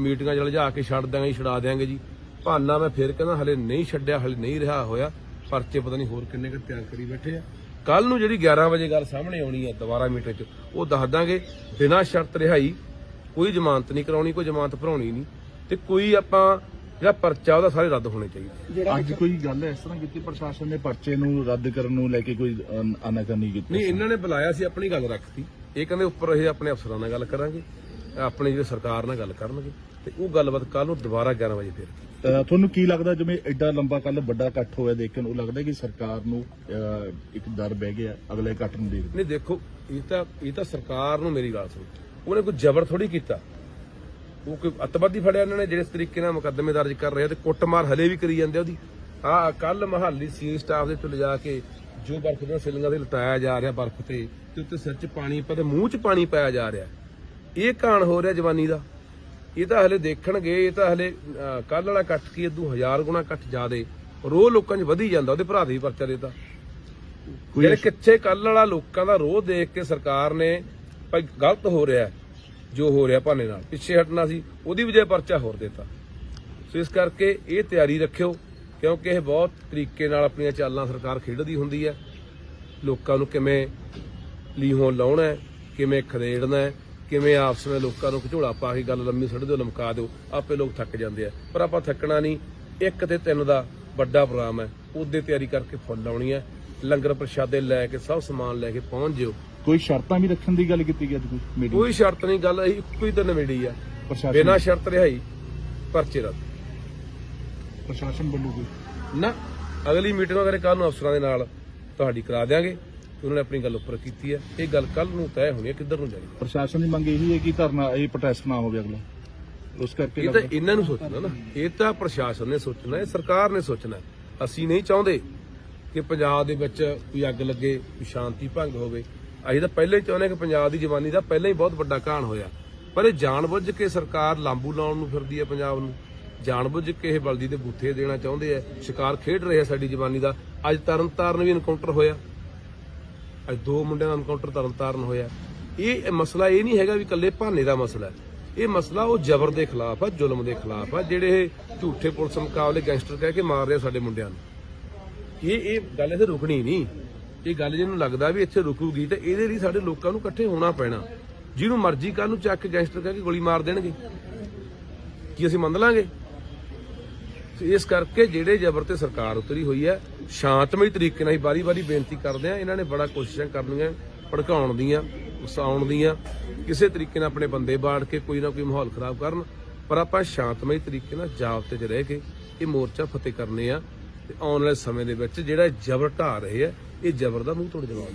ਮੀਟਿੰਗਾਂ 'ਚ ਲਿਜਾ ਕੇ ਛੱਡ ਦਾਂਗੇ ਛੁਡਾ ਦਿਆਂਗੇ ਜੀ। ਭਾਨਾ ਮੈਂ ਫਿਰ ਕਹਿੰਦਾ ਹਲੇ ਨਹੀਂ ਛੱਡਿਆ ਹਲੇ ਨਹੀਂ ਰਿਹਾ ਹੋਇਆ। ਪਰਚੇ ਪਤਾ ਨਹੀਂ ਹੋਰ ਕਿੰਨੇ ਕੁ ਤਿਆਰ ਕਰੀ ਬੈਠੇ ਆ। ਕੱਲ ਨੂੰ ਜਿਹੜੀ 11 ਵਜੇ ਗੱਲ ਸਾਹਮਣੇ ਆਉਣੀ ਹੈ ਦੁਬਾਰਾ ਮੀਟਿੰਗ 'ਚ ਉਹ ਦੱਸ ਦਾਂਗੇ। ਬਿਨਾਂ ਸ਼ਰਤ ਰਿਹਾਈ ਕੋਈ ਜ਼ਮਾਨਤ ਨਹੀਂ ਕਰਾਉਣੀ ਕੋਈ ਜ਼ਮਾਨਤ ਭਰਾਉਣੀ ਨਹੀਂ। ਤੇ ਕੋਈ ਆਪਾਂ ਜਿਹੜਾ ਪਰਚਾ ਉਹਦਾ ਸਾਰੇ ਰੱਦ ਹੋਣੇ ਚਾਹੀਦੇ। ਅੱਜ ਕੋਈ ਗੱਲ ਇਸ ਤਰ੍ਹਾਂ ਕੀਤੀ ਪ੍ਰਸ਼ਾਸਨ ਨੇ ਪਰਚੇ ਨੂੰ ਰੱਦ ਕਰਨ ਨੂੰ ਲੈ ਕੇ ਕੋਈ ਅਨ- ਆਨਾਕਾਨੀ ਕੀਤੀ ਨਹੀਂ ਇਹਨਾਂ ਨੇ ਬੁਲਾਇਆ ਸੀ ਆਪਣੀ ਗੱਲ ਰੱਖਤੀ। ਇਹ ਕਹਿੰਦੇ ਉੱਪਰ ਇਹ ਆਪਣੇ ਅਫਸਰਾਂ ਨਾਲ ਗੱਲ ਕਰਾਂਗੇ। ਆਪਣੀ ਜਿਹੜੀ ਸਰਕਾਰ ਨਾਲ ਗੱਲ ਕਰਨਗੇ ਤੇ ਉਹ ਗੱਲਬਾਤ ਕੱਲ ਨੂੰ ਦੁਬਾਰਾ 11 ਵਜੇ ਫੇਰ ਤੁਹਾਨੂੰ ਕੀ ਲੱਗਦਾ ਜਿਵੇਂ ਐਡਾ ਲੰਬਾ ਕੱਲ ਵੱਡਾ ਇਕੱਠ ਹੋਇਆ ਦੇਖਣ ਨੂੰ ਲੱਗਦਾ ਕਿ ਸਰਕਾਰ ਨੂੰ ਇੱਕ ਡਰ ਬਹਿ ਗਿਆ ਅਗਲੇ ਇਕੱਠ ਨੂੰ ਦੇਖ ਨਹੀਂ ਦੇਖੋ ਇਹ ਤਾਂ ਇਹ ਤਾਂ ਸਰਕਾਰ ਨੂੰ ਮੇਰੀ ਗੱਲ ਸੁਣ। ਉਹਨੇ ਕੋਈ ਜ਼ਬਰ ਥੋੜੀ ਕੀਤਾ। ਉਹ ਕੋਈ ਅਤਵਾਦੀ ਫੜਿਆ ਇਹਨਾਂ ਨੇ ਜਿਹੜੇ ਤਰੀਕੇ ਨਾਲ ਮੁਕੱਦਮੇ ਦਰਜ ਕਰ ਰਹੇ ਆ ਤੇ ਕੁੱਟਮਾਰ ਹਲੇ ਵੀ ਕਰੀ ਜਾਂਦੇ ਉਹਦੀ। ਆ ਕੱਲ ਮਹਾਲੀ ਸੀ ਸਟਾਫ ਦੇ ਤੋਂ ਲਿਜਾ ਕੇ ਜੋ ਬਰਫ਼ ਦੀਆਂ ਸਿਲਿੰਗਾਂ ਤੇ ਲਟਾਇਆ ਜਾ ਰਿਹਾ ਬਰਫ਼ ਤੇ ਤੇ ਉੱਤੇ ਸਿਰ 'ਚ ਪਾਣੀ ਪਾ ਤੇ ਮੂੰਹ 'ਚ ਪਾਣੀ ਪਾਇਆ ਜਾ ਰਿਹਾ। ਇਹ ਕਾਣ ਹੋ ਰਿਹਾ ਜਵਾਨੀ ਦਾ। ਇਹ ਤਾਂ ਹਲੇ ਦੇਖਣਗੇ ਇਹ ਤਾਂ ਹਲੇ ਕੱਲ ਵਾਲਾ ਕੱਟ ਕੀ ਇਦੋਂ ਹਜ਼ਾਰ ਗੁਣਾ ਕੱਟ ਜ਼ਿਆਦੇ। ਰੋਹ ਲੋਕਾਂ 'ਚ ਵਧੀ ਜਾਂਦਾ ਉਹਦੇ ਭਰਾ ਦੇ ਪਰਚਾ ਦੇਤਾ। ਜਿਹੜੇ ਕਿੱਥੇ ਕੱਲ ਵਾਲਾ ਲੋਕਾਂ ਦਾ ਰੋਹ ਦੇਖ ਕੇ ਸਰਕਾਰ ਨੇ ਭਾਈ ਗਲਤ ਹੋ ਰਿਹਾ ਜੋ ਹੋ ਰਿਹਾ ਭਾਨੇ ਨਾਲ। ਪਿੱਛੇ ਹਟਣਾ ਸੀ ਉਹਦੀ ਵਜ੍ਹਾ ਪਰਚਾ ਹੋਰ ਦਿੱਤਾ। ਸੋ ਇਸ ਕਰਕੇ ਇਹ ਤਿਆਰੀ ਰੱਖਿਓ ਕਿਉਂਕਿ ਇਹ ਬਹੁਤ ਤਰੀਕੇ ਨਾਲ ਆਪਣੀਆਂ ਚਾਲਾਂ ਸਰਕਾਰ ਖੇਡਦੀ ਹੁੰਦੀ ਹੈ। ਲੋਕਾਂ ਨੂੰ ਕਿਵੇਂ ਲੀਹੋਂ ਲਾਉਣਾ ਕਿਵੇਂ ਖਦੇੜਨਾ ਕਿਵੇਂ ਆਪਸ ਵਿੱਚ ਲੋਕਾਂ ਨੂੰ ਘਝੋਲਾ ਪਾ ਕੇ ਗੱਲ ਲੰਮੀ ਸੜ ਦਿਓ ਲਮਕਾ ਦਿਓ ਆਪੇ ਲੋਕ ਥੱਕ ਜਾਂਦੇ ਆ। ਪਰ ਆਪਾਂ ਥੱਕਣਾ ਨਹੀਂ ਇੱਕ ਤੇ ਤਿੰਨ ਦਾ ਵੱਡਾ ਪ੍ਰੋਗਰਾਮ ਹੈ ਉਹਦੇ ਤਿਆਰੀ ਕਰਕੇ ਫੁੱਲ ਲਾਉਣੀ ਹੈ। ਲੰਗਰ ਪ੍ਰਸ਼ਾਦੇ ਲੈ ਕੇ ਸਭ ਸਮਾਨ ਲੈ ਕੇ ਪਹੁੰਚ ਜਿਓ। ਕੋਈ ਸ਼ਰਤਾਂ ਵੀ ਰੱਖਣ ਦੀ ਗੱਲ ਕੀਤੀ ਗਈ ਅੱਜ ਕੋਈ ਮੀਟਿੰਗ ਕੋਈ ਸ਼ਰਤ ਨਹੀਂ ਗੱਲ ਇਹ ਇੱਕੋ ਹੀ ਤਾਂ ਨਵੇੜੀ ਆ। ਬਿਨਾਂ ਸ਼ਰਤ ਰਿਹਾਈ ਪਰਚੇ ਰੱਦ। ਪ੍ਰਸ਼ਾਸਨ ਵੱਲੋਂ ਕੋਈ? ਨਾ ਅਗਲੀ ਮੀਟਿੰਗ ਅਗਰ ਕੱਲ ਨੂੰ ਅਫਸਰਾਂ ਦੇ ਨਾਲ ਤੁਹਾਡੀ ਕਰਾ ਦਿਆਂਗੇ ਉਹਨਾਂ ਨੇ ਆਪਣੀ ਗੱਲ ਉੱਪਰ ਕੀਤੀ ਹੈ। ਇਹ ਗੱਲ ਕੱਲ ਨੂੰ ਤੈਅ ਹੋਣੀ ਹੈ ਕਿੱਧਰ ਨੂੰ ਜਾਣੀ ਪ੍ਰਸ਼ਾਸਨ ਦੀ ਮੰਗ ਇਹੀ ਹੈ ਕਿ ਧਰਨਾ ਇਹ ਪ੍ਰੋਟੈਸਟ ਨਾ ਹੋਵੇ ਅਗਲਾ। ਉਸ ਕਰਕੇ ਇਹ ਤਾਂ ਇਹਨਾਂ ਨੂੰ ਸੋਚਣਾ ਨਾ। ਇਹ ਤਾਂ ਪ੍ਰਸ਼ਾਸਨ ਨੇ ਸੋਚਣਾ ਇਹ ਸਰਕਾਰ ਨੇ ਸੋਚਣਾ। ਅਸੀਂ ਨਹੀਂ ਚਾਹੁੰਦੇ ਕਿ ਪੰਜਾਬ ਦੇ ਵਿੱਚ ਕੋਈ ਅੱਗ ਲੱਗੇ ਕੋਈ ਸ਼ਾਂਤੀ ਭੰਗ ਹੋਵੇ। ਅਸੀਂ ਤਾਂ ਪਹਿਲਾਂ ਹੀ ਚਾਹੁੰਦੇ ਕਿ ਪੰਜਾਬ ਦੀ ਜਵਾਨੀ ਦਾ ਪਹਿਲਾਂ ਹੀ ਬਹੁਤ ਵੱਡਾ ਕਾਣ ਹੋਇਆ। ਪਰ ਇਹ ਜਾਣਬੁੱਝ ਕੇ ਸਰਕਾਰ ਲਾਂਬੂ ਲਾਉਣ ਨੂੰ ਫਿਰਦੀ ਹੈ ਪੰਜਾਬ ਨੂੰ। ਜਾਣਬੁੱਝ ਕੇ ਇਹ ਬਲਦੀ ਦੇ ਬੂਥੇ ਦੇਣਾ ਚਾਹੁੰਦੇ ਆ। ਸ਼ਿਕਾਰ ਖੇਡ ਰਹੇ ਆ ਸਾਡੀ ਜਵਾਨੀ ਦਾ। ਅੱਜ ਤਰਨਤਾਰਨ ਵੀ ਇਨਕਾਊਂਟਰ ਹੋਇਆ। ਅੱਜ ਦੋ ਮੁੰਡਿਆਂ ਦਾ ਐਨਕਾਊਂਟਰ ਤਰਨਤਾਰਨ ਹੋਇਆ। ਇਹ ਮਸਲਾ ਇਹ ਨਹੀਂ ਹੈਗਾ ਵੀ ਇਕੱਲੇ ਭਾਨੇ ਦਾ ਮਸਲਾ ਹੈ। ਇਹ ਮਸਲਾ ਉਹ ਜ਼ਬਰ ਦੇ ਖਿਲਾਫ ਆ, ਜ਼ੁਲਮ ਦੇ ਖਿਲਾਫ ਆ, ਜਿਹੜੇ ਝੂਠੇ ਪੁਲਿਸ ਮੁਕਾਬਲੇ ਗੈਂਗਸਟਰ ਕਹਿ ਕੇ ਮਾਰ ਰਹੇ ਸਾਡੇ ਮੁੰਡਿਆਂ ਨੂੰ। ਇਹ ਇਹ ਗੱਲ ਇੱਥੇ ਰੁਕਣੀ ਨਹੀਂ। ਇਹ ਗੱਲ ਜਿਹਨੂੰ ਲੱਗਦਾ ਵੀ ਇੱਥੇ ਰੁਕੂਗੀ ਤੇ ਇਹਦੇ ਲਈ ਸਾਡੇ ਲੋਕਾਂ ਨੂੰ ਇਕੱਠੇ ਹੋਣਾ ਪੈਣਾ। ਜਿਹਨੂੰ ਮਰਜ਼ੀ ਕੱਲ ਨੂੰ ਚੱਕ ਕੇ ਗੈਂਗਸਟਰ ਕਹਿ ਕੇ ਗੋਲੀ ਮਾਰ ਦੇਣਗੇ। ਕੀ ਅਸੀਂ ਮੰਨ ਲਾਂਗੇ? ਇਸ ਕਰਕੇ ਜਿਹੜੇ ਜ਼ਬਰ ਤੇ ਸਰਕਾਰ ਉਤਰੀ ਹੋਈ ਹੈ ਸ਼ਾਂਤਮਈ ਤਰੀਕੇ ਨਾਲ ਹੀ ਬਾਰੀ-ਬਾਰੀ ਬੇਨਤੀ ਕਰਦੇ ਆ, ਇਹਨਾਂ ਨੇ ਬੜਾ ਕੋਸ਼ਿਸ਼ਾਂ ਕਰਨੀਆਂ, ਭੜਕਾਉਣ ਦੀਆਂ ਉਸਾਉਣ ਦੀਆਂ, ਕਿਸੇ ਤਰੀਕੇ ਨਾਲ ਆਪਣੇ ਬੰਦੇ ਬਾੜ ਕੇ ਕੋਈ ਨਾ ਕੋਈ ਮਾਹੌਲ ਖਰਾਬ ਕਰਨ, ਪਰ ਆਪਾਂ ਸ਼ਾਂਤਮਈ ਤਰੀਕੇ ਨਾਲ ਜਾਬਤੇ 'ਚ ਰਹਿ ਕੇ ਇਹ ਮੋਰਚਾ ਫਤਿਹ ਕਰਨੇ ਆ, ਤੇ ਆਉਣ ਵਾਲੇ ਸਮੇਂ ਦੇ ਵਿੱਚ ਜਿਹੜਾ ਜ਼ਬਰ ਢਾ ਰਹੇ ਆ, ਇਹ ਜ਼ਬਰ ਦਾ ਮੂੰਹ ਤੋੜ ਜਵਾਬ